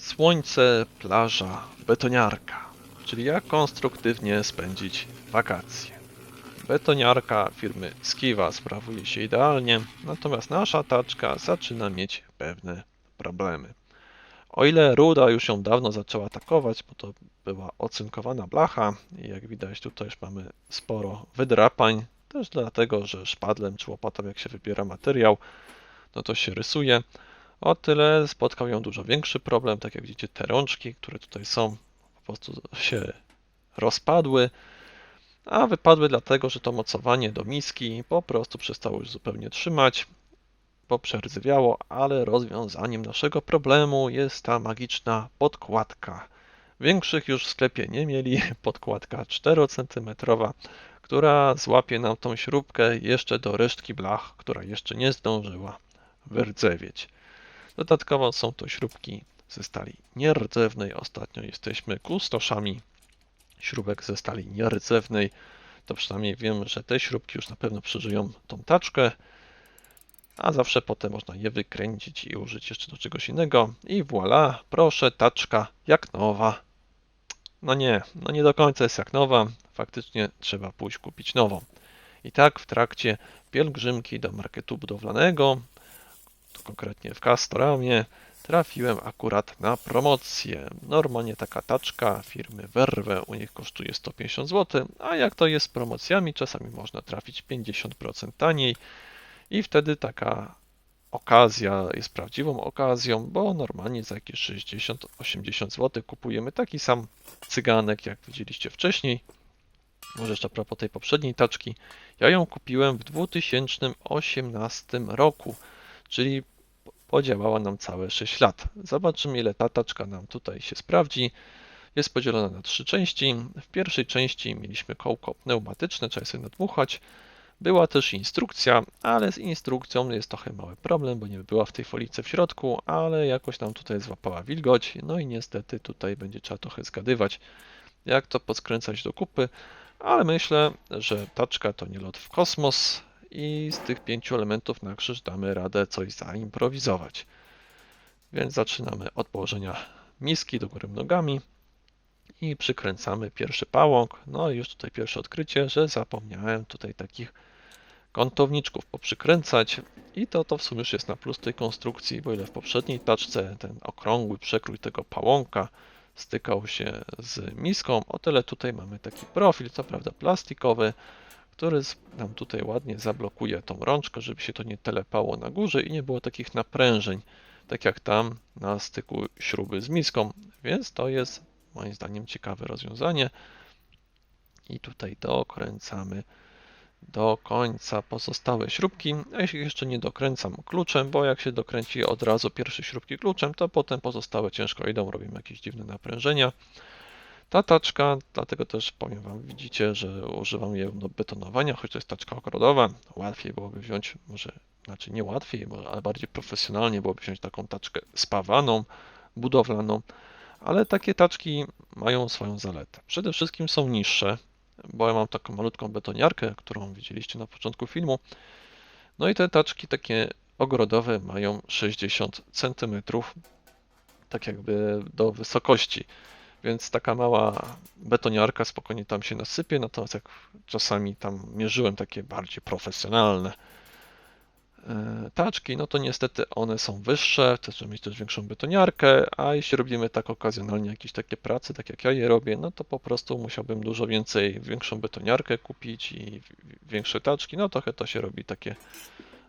Słońce, plaża, betoniarka. Czyli jak konstruktywnie spędzić wakacje. Betoniarka firmy Skiwa sprawuje się idealnie, natomiast nasza taczka zaczyna mieć pewne problemy. O ile ruda już ją dawno zaczęła atakować, bo to była ocynkowana blacha i jak widać tutaj już mamy sporo wydrapań, też dlatego, że szpadlem czy łopatą jak się wybiera materiał, no to się rysuje. O tyle spotkał ją dużo większy problem, tak jak widzicie te rączki, które tutaj są, po prostu się rozpadły, a wypadły dlatego, że to mocowanie do miski po prostu przestało już zupełnie trzymać, poprzerdzewiało, ale rozwiązaniem naszego problemu jest ta magiczna podkładka. Większych już w sklepie nie mieli, podkładka 4 cm, która złapie nam tą śrubkę jeszcze do resztki blach, która jeszcze nie zdążyła wydzewieć. Dodatkowo są to śrubki ze stali nierdzewnej. Ostatnio jesteśmy kustoszami śrubek ze stali nierdzewnej. To przynajmniej wiem, że te śrubki już na pewno przeżyją tą taczkę, a zawsze potem można je wykręcić i użyć jeszcze do czegoś innego. I voilà, proszę, taczka jak nowa. No nie, no nie do końca jest jak nowa. Faktycznie trzeba pójść kupić nową. I tak w trakcie pielgrzymki do marketu budowlanego to konkretnie w Castoramie, trafiłem akurat na promocję. Normalnie taka taczka firmy Verve u nich kosztuje 150 zł, a jak to jest z promocjami, czasami można trafić 50% taniej i wtedy taka okazja jest prawdziwą okazją, bo normalnie za jakieś 60-80 zł kupujemy taki sam cyganek, jak widzieliście wcześniej. Może jeszcze a propos tej poprzedniej taczki. Ja ją kupiłem w 2018 roku czyli podziałała nam całe 6 lat. Zobaczymy, ile ta taczka nam tutaj się sprawdzi. Jest podzielona na trzy części. W pierwszej części mieliśmy kołko pneumatyczne, trzeba sobie nadmuchać. Była też instrukcja, ale z instrukcją jest trochę mały problem, bo nie była w tej folice w środku, ale jakoś nam tutaj złapała wilgoć. No i niestety tutaj będzie trzeba trochę zgadywać, jak to podskręcać do kupy, ale myślę, że taczka to nie lot w kosmos i z tych pięciu elementów na krzyż damy radę coś zaimprowizować. Więc zaczynamy od położenia miski do góry nogami i przykręcamy pierwszy pałąk. No i już tutaj pierwsze odkrycie, że zapomniałem tutaj takich kątowniczków poprzykręcać i to, to w sumie już jest na plus tej konstrukcji, bo ile w poprzedniej taczce ten okrągły przekrój tego pałąka stykał się z miską, o tyle tutaj mamy taki profil, co prawda plastikowy, który nam tutaj ładnie zablokuje tą rączkę, żeby się to nie telepało na górze i nie było takich naprężeń, tak jak tam na styku śruby z miską, więc to jest moim zdaniem ciekawe rozwiązanie. I tutaj dokręcamy do końca pozostałe śrubki. A jeśli jeszcze nie dokręcam kluczem, bo jak się dokręci od razu pierwsze śrubki kluczem, to potem pozostałe ciężko idą, robimy jakieś dziwne naprężenia. Ta taczka, dlatego też powiem Wam, widzicie, że używam jej do betonowania, choć to jest taczka ogrodowa. Łatwiej byłoby wziąć, może, znaczy nie łatwiej, ale bardziej profesjonalnie byłoby wziąć taką taczkę spawaną, budowlaną, ale takie taczki mają swoją zaletę. Przede wszystkim są niższe, bo ja mam taką malutką betoniarkę, którą widzieliście na początku filmu. No i te taczki takie ogrodowe mają 60 cm, tak jakby do wysokości. Więc taka mała betoniarka spokojnie tam się nasypie, natomiast jak czasami tam mierzyłem takie bardziej profesjonalne e, taczki, no to niestety one są wyższe, chcemy mieć też większą betoniarkę, a jeśli robimy tak okazjonalnie jakieś takie prace, tak jak ja je robię, no to po prostu musiałbym dużo więcej, większą betoniarkę kupić i większe taczki, no trochę to się robi takie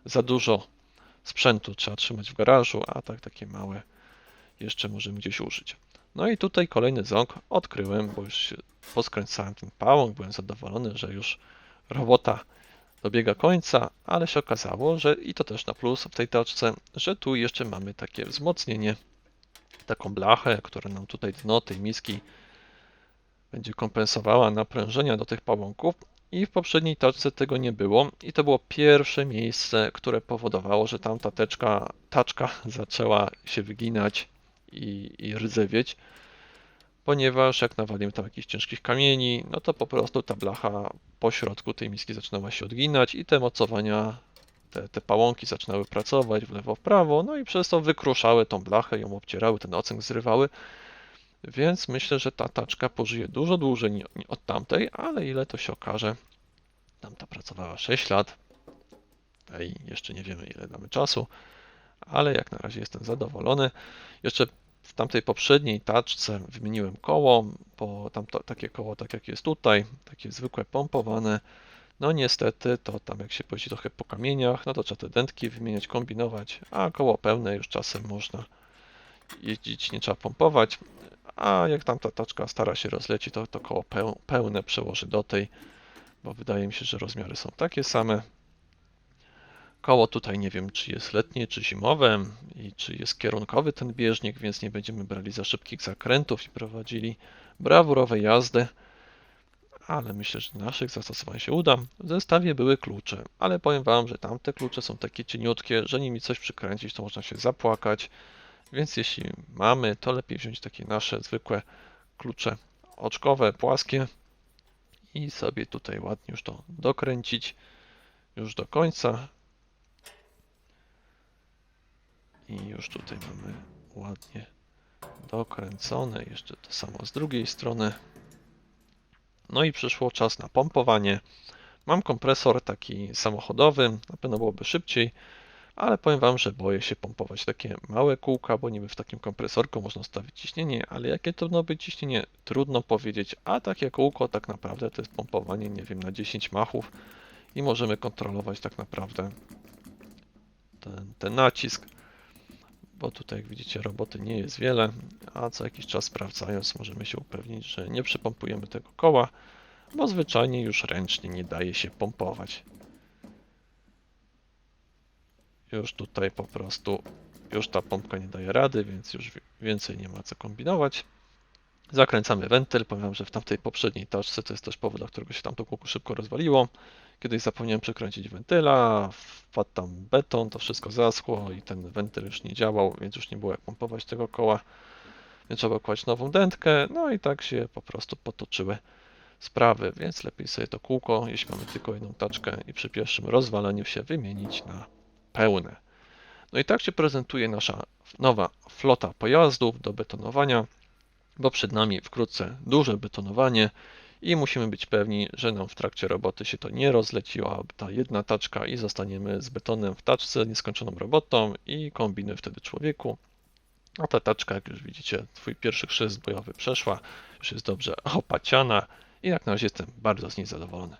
za dużo sprzętu trzeba trzymać w garażu, a tak takie małe jeszcze możemy gdzieś użyć. No i tutaj kolejny ząg odkryłem, bo już poskręcałem ten pałąk, byłem zadowolony, że już robota dobiega końca, ale się okazało, że i to też na plus w tej toczce, że tu jeszcze mamy takie wzmocnienie, taką blachę, która nam tutaj dno tej miski będzie kompensowała naprężenia do tych pałąków. I w poprzedniej taczce tego nie było. I to było pierwsze miejsce, które powodowało, że tamta teczka, taczka zaczęła się wyginać i, i rdzewieć, ponieważ jak nawalimy tam jakichś ciężkich kamieni, no to po prostu ta blacha po środku tej miski zaczynała się odginać i te mocowania te, te pałąki zaczynały pracować w lewo, w prawo, no i przez to wykruszały tą blachę, ją obcierały, ten ocęg zrywały. Więc myślę, że ta taczka pożyje dużo dłużej od tamtej, ale ile to się okaże. Tamta pracowała 6 lat. Tej jeszcze nie wiemy ile damy czasu, ale jak na razie jestem zadowolony. Jeszcze w tamtej poprzedniej taczce wymieniłem koło, bo tam to, takie koło, tak jak jest tutaj, takie zwykłe pompowane. No niestety, to tam jak się pojeździ trochę po kamieniach, no to trzeba te dętki wymieniać, kombinować, a koło pełne już czasem można jeździć, nie trzeba pompować. A jak tamta taczka stara się rozleci, to to koło peł- pełne przełoży do tej, bo wydaje mi się, że rozmiary są takie same. Koło tutaj nie wiem, czy jest letnie, czy zimowe i czy jest kierunkowy ten bieżnik, więc nie będziemy brali za szybkich zakrętów i prowadzili brawurowej jazdy. Ale myślę, że naszych zastosowań się uda. W zestawie były klucze, ale powiem Wam, że tamte klucze są takie cieniutkie, że nimi coś przykręcić, to można się zapłakać. Więc jeśli mamy, to lepiej wziąć takie nasze zwykłe klucze oczkowe, płaskie i sobie tutaj ładnie już to dokręcić już do końca. I już tutaj mamy ładnie dokręcone. Jeszcze to samo z drugiej strony. No i przyszło czas na pompowanie. Mam kompresor taki samochodowy, na pewno byłoby szybciej, ale powiem Wam, że boję się pompować takie małe kółka, bo niby w takim kompresorku można ustawić ciśnienie, ale jakie to ma być ciśnienie, trudno powiedzieć, a takie kółko tak naprawdę to jest pompowanie, nie wiem, na 10 machów i możemy kontrolować tak naprawdę ten, ten nacisk, bo tutaj jak widzicie roboty nie jest wiele, a co jakiś czas sprawdzając możemy się upewnić, że nie przypompujemy tego koła, bo zwyczajnie już ręcznie nie daje się pompować. Już tutaj po prostu, już ta pompka nie daje rady, więc już wi- więcej nie ma co kombinować. Zakręcamy wentyl. Powiem, że w tamtej poprzedniej taczce to jest też powód, dla którego się tamto kółko szybko rozwaliło. Kiedyś zapomniałem przekręcić wentyla, wpadł tam beton, to wszystko zaschło i ten wentyl już nie działał, więc już nie było jak pompować tego koła. Nie trzeba kłaść nową dętkę, no i tak się po prostu potoczyły sprawy, więc lepiej sobie to kółko, jeśli mamy tylko jedną taczkę i przy pierwszym rozwaleniu się wymienić na pełne. No i tak się prezentuje nasza nowa flota pojazdów do betonowania, bo przed nami wkrótce duże betonowanie i musimy być pewni, że nam w trakcie roboty się to nie rozleciła ta jedna taczka i zostaniemy z betonem w taczce, nieskończoną robotą i kombinuj wtedy człowieku. A ta taczka, jak już widzicie, twój pierwszy chrzest bojowy przeszła, już jest dobrze opaciana i jak na razie jestem bardzo z niej zadowolony.